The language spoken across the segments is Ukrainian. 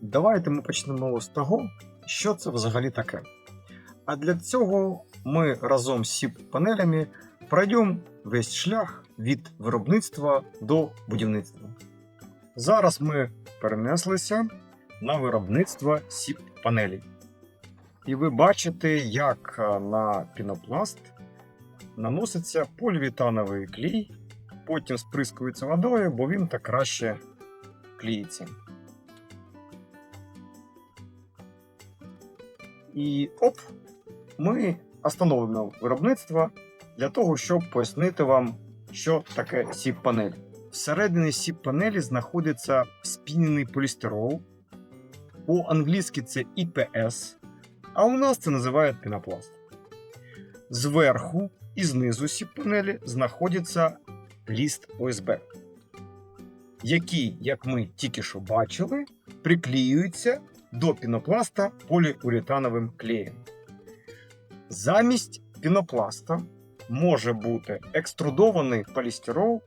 Давайте ми почнемо з того, що це взагалі таке. А для цього ми разом з сіп-панелями пройдемо весь шлях від виробництва до будівництва. Зараз ми перенеслися на виробництво сіп-панелей. І ви бачите, як на пінопласт наноситься поліуретановий клей, потім сприскується водою, бо він так краще клеїться. І оп, ми остановимо виробництво для того, щоб пояснити вам, що таке сіп-панель. Всередині сіп-панелі знаходиться спінений полістирол. По-англійськи це IPS, а у нас це називають пінопласт. Зверху і знизу сіп-панелі знаходиться ліст ОСБ, який, як ми тільки що бачили, приклеюється до пінопласта поліуретановим клеєм. Замість пінопласта може бути екструдований полістирол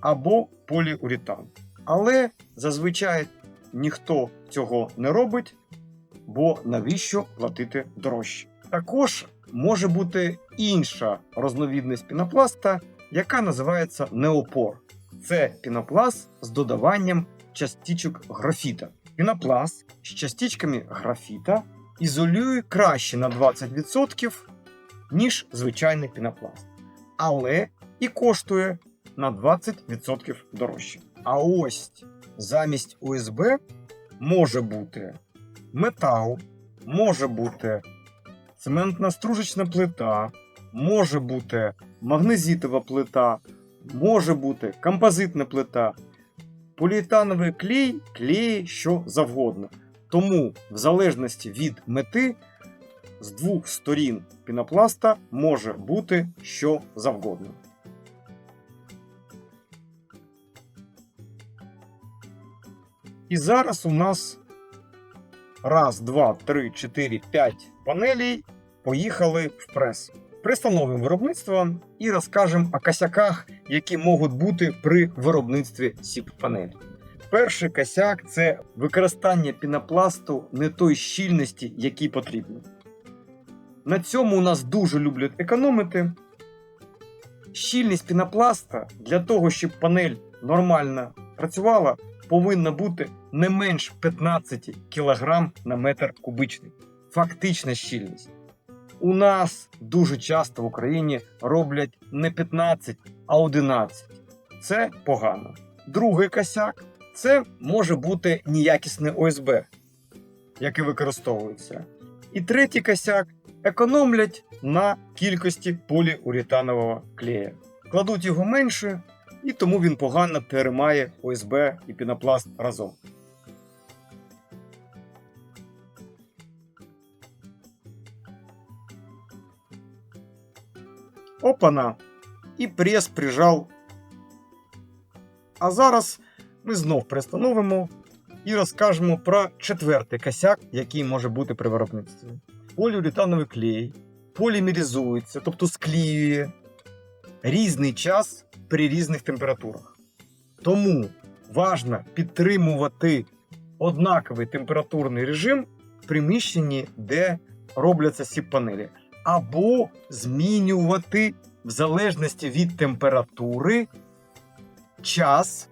або поліуретан. Але зазвичай ніхто цього не робить, бо навіщо платити дорожче. Також може бути інша розновідність пінопласта, яка називається неопор. Це пінопласт з додаванням частичок графіта. Пінопласт з частичками графіта ізолює краще на 20%, ніж звичайний пінопласт. Але і коштує на 20% дорожче. А ось замість УСБ може бути метал, може бути цементна стружечна плита, може бути магнезитова плита, може бути композитна плита, поліетановий клей, клей що завгодно. Тому, в залежності від мети, з двох сторін пінопласта може бути що завгодно. І зараз у нас раз, два, три, чотири, п'ять панелей поїхали в прес. Пристановимо виробництво і розкажемо о косяках, які можуть бути при виробництві сіп-панелі. Перший косяк це використання пінопласту не той щільності, який потрібно. На цьому у нас дуже люблять економити. Щільність пінопласта для того, щоб панель нормально працювала, повинна бути не менш 15 кг на метр кубичний. Фактична щільність. У нас дуже часто в Україні роблять не 15, а 11. Це погано. Другий косяк це може бути неякісне ОСБ, яке використовується. І третій косяк економлять на кількості поліуретанового клея. Кладуть його менше, і тому він погано переймає ОСБ і пінопласт разом. Опана! І прес прижав. А зараз ми знов пристановимо і розкажемо про четвертий косяк, який може бути при виробництві. Поліуретановий клей полімеризується, тобто склеює різний час при різних температурах. Тому важливо підтримувати однаковий температурний режим в приміщенні, де робляться сіп-панелі, або змінювати в залежності від температури час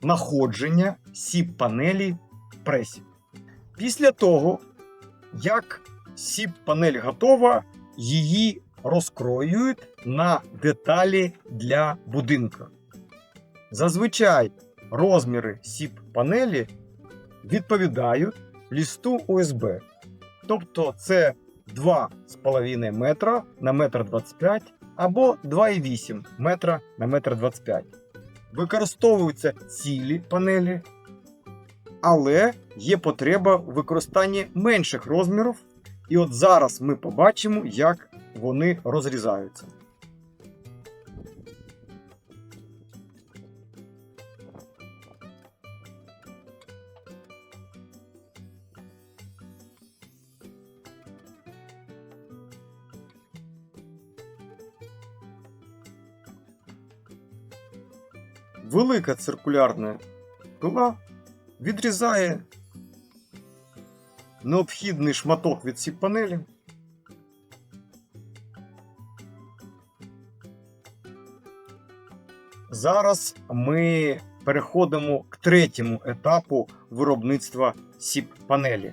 находження сіп-панелі в пресі. Після того, як сіп-панель готова, її розкроюють на деталі для будинку. Зазвичай розміри сіп-панелі відповідають лісту ОСБ. Тобто це 2,5 метра на 1,25 м або 2,8 метра на 1,25 м. Використовуються цілі панелі, але є потреба в використанні менших розмірів. І от зараз ми побачимо, як вони розрізаються. Велика циркулярна пила відрізає необхідний шматок від сіп панелі. Зараз ми переходимо к третьому етапу виробництва сіп панелі.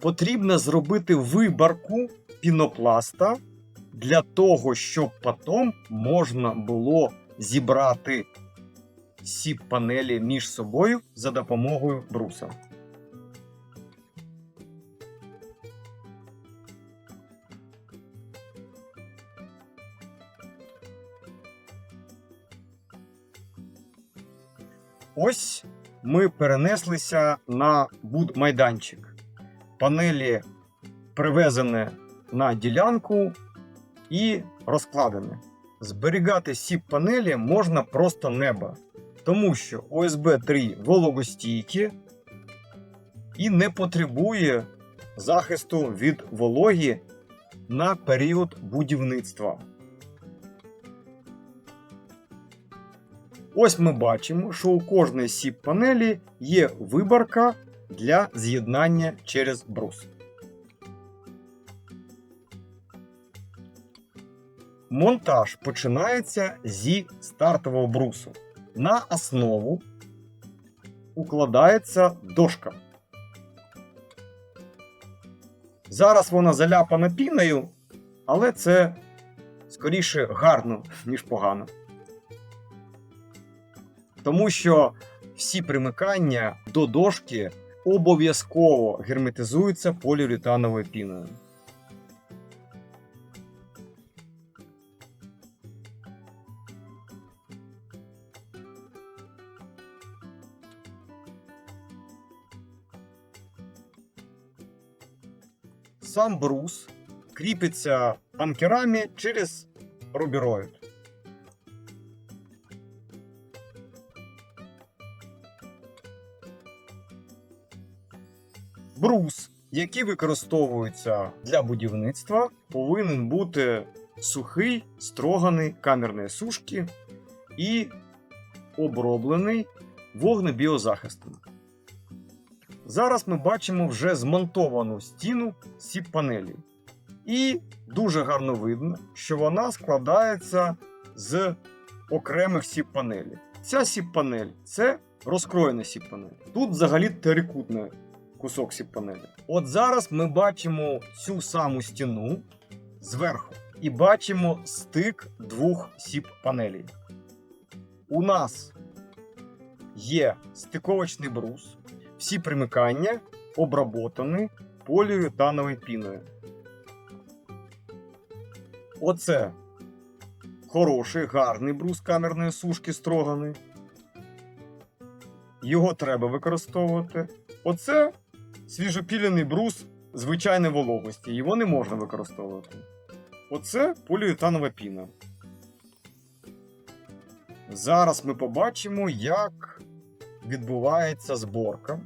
Потрібно зробити виборку пінопласта для того, щоб потім можна було зібрати сіп панелі між собою за допомогою бруса. Ось ми перенеслися на будмайданчик. Панелі привезені на ділянку і розкладені. Зберігати сіп панелі можна просто неба, тому що ОСБ 3 вологостійкі і не потребує захисту від вологі на період будівництва. Ось ми бачимо, що у кожної сіп панелі є виборка для з'єднання через брус. Монтаж починається зі стартового брусу. На основу укладається дошка. Зараз вона заляпана піною, але це скоріше гарно, ніж погано. Тому що всі примикання до дошки обов'язково герметизуються поліуретановою піною. Сам брус кріпиться анкерами через рубіроїд. Брус, який використовується для будівництва, повинен бути сухий, строганий камерної сушки і оброблений вогнебіозахистом. Зараз ми бачимо вже змонтовану стіну сіп панелі. І дуже гарно видно, що вона складається з окремих сіп панелей. Ця сіп панель це розкроєна сіп панель. Тут взагалі терикутна кусок сіп панелі. От зараз ми бачимо цю саму стіну зверху і бачимо стик двох сіп панелей. У нас є стиковочний брус, всі примикання обработані поліуретановою піною. Оце хороший, гарний брус камерної сушки строганий. Його треба використовувати. Оце свіжопіляний брус звичайної вологості. Його не можна використовувати. Оце поліуретанова піна. Зараз ми побачимо, як відбувається зборка.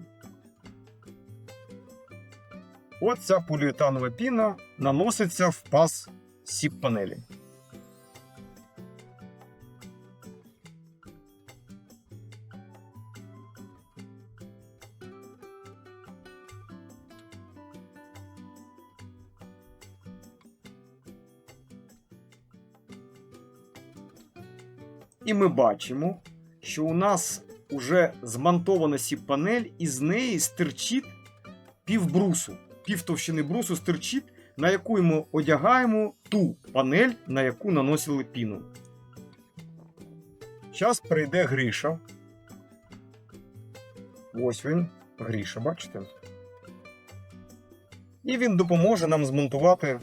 Оця поліуретанова піна наноситься в паз сіп панелі. І ми бачимо, що у нас вже змонтована сіп-панель, і з неї стирчить пів брусу, пів товщини брусу стирчить, на яку ми одягаємо ту панель, на яку наносили піну. Зараз прийде Гриша. Ось він, Гриша, бачите? І він допоможе нам змонтувати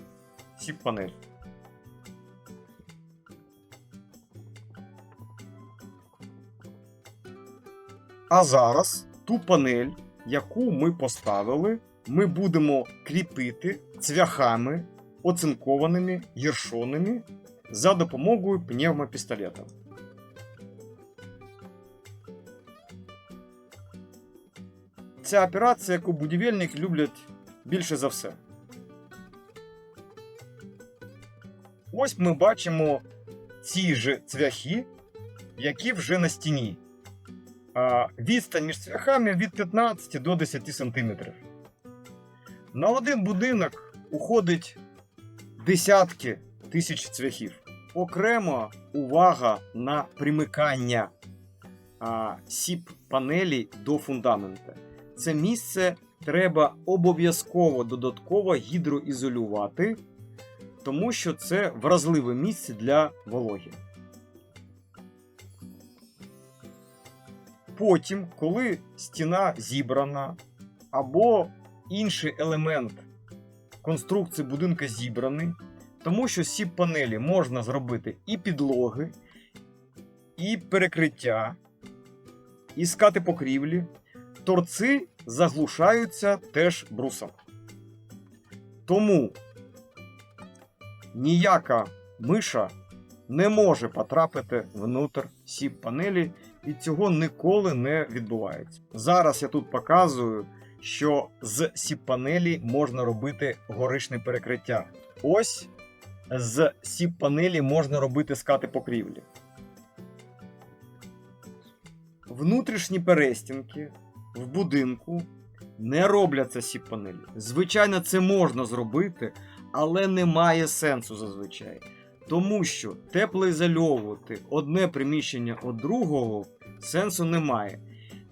сіп-панель. А зараз ту панель, яку ми поставили, ми будемо кріпити цвяхами, оцинкованими гіршонами за допомогою пневмопістолета. Ця операція, яку будівельники люблять більше за все. Ось ми бачимо ці ж цвяхи, які вже на стіні. Відстань між цвяхами від 15 до 10 см. На один будинок уходить десятки тисяч цвяхів. Окремо увага на примикання сіп панелі до фундамента. Це місце треба обов'язково додатково гідроізолювати, тому що це вразливе місце для вологи. Потім, коли стіна зібрана, або інший елемент конструкції будинка зібраний, тому що з сіп панелі можна зробити і підлоги, і перекриття, і скати покрівлі, торци заглушаються теж брусом. Тому ніяка миша не може потрапити внутрь сіп панелі, і цього ніколи не відбувається. Зараз я тут показую, що з сіп панелі можна робити горишне перекриття. Ось з сіп панелі можна робити скати покрівлі. Внутрішні перестінки в будинку не робляться сіп панелі. Звичайно, це можна зробити, але немає сенсу зазвичай. Тому що теплоізольовувати одне приміщення від другого сенсу немає.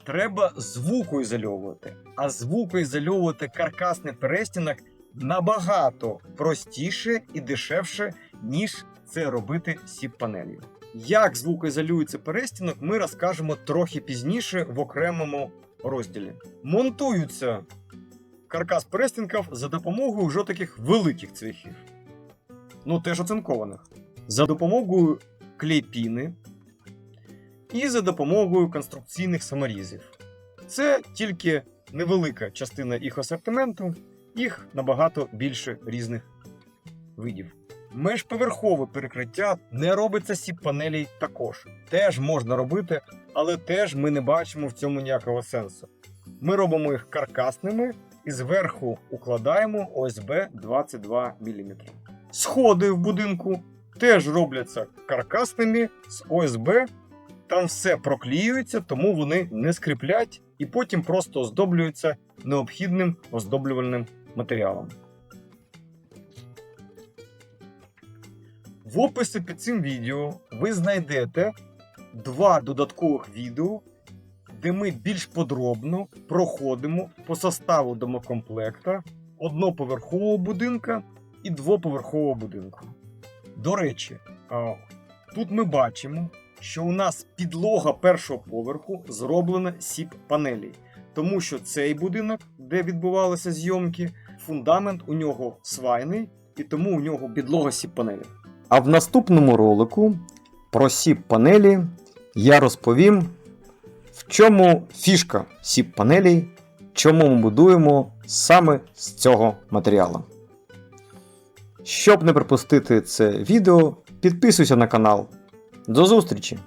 Треба звукоізольовувати. А звукоізольовувати каркасний перестінок набагато простіше і дешевше, ніж це робити сіп панелью. Як звукоізолюється перестінок, ми розкажемо трохи пізніше в окремому розділі. Монтуються каркас перестінків за допомогою вже таких великих цвяхів. Ну, теж оцинкованих. За допомогою клейпіни і за допомогою конструкційних саморізів. Це тільки невелика частина їх асортименту, їх набагато більше різних видів. Межповерхове перекриття не робиться сіп панелей також. Теж можна робити, але теж ми не бачимо в цьому ніякого сенсу. Ми робимо їх каркасними і зверху укладаємо ОСБ 22 мм. Сходи в будинку теж робляться каркасними з ОСБ. Там все проклеюється, тому вони не скріплять і потім просто оздоблюються необхідним оздоблювальним матеріалом. В описі під цим відео ви знайдете два додаткових відео, де ми більш подробно проходимо по составу домокомплекта одноповерхового будинка і двоповерхового будинку. До речі, тут ми бачимо, що у нас підлога першого поверху зроблена сіп панелі, тому що цей будинок, де відбувалися зйомки, фундамент у нього свайний, і тому у нього підлога сіп панелі. А в наступному ролику про сіп панелі я розповім, в чому фішка сіп панелі, чому ми будуємо саме з цього матеріалу. Щоб не пропустити це відео, підписуйся на канал. До зустрічі!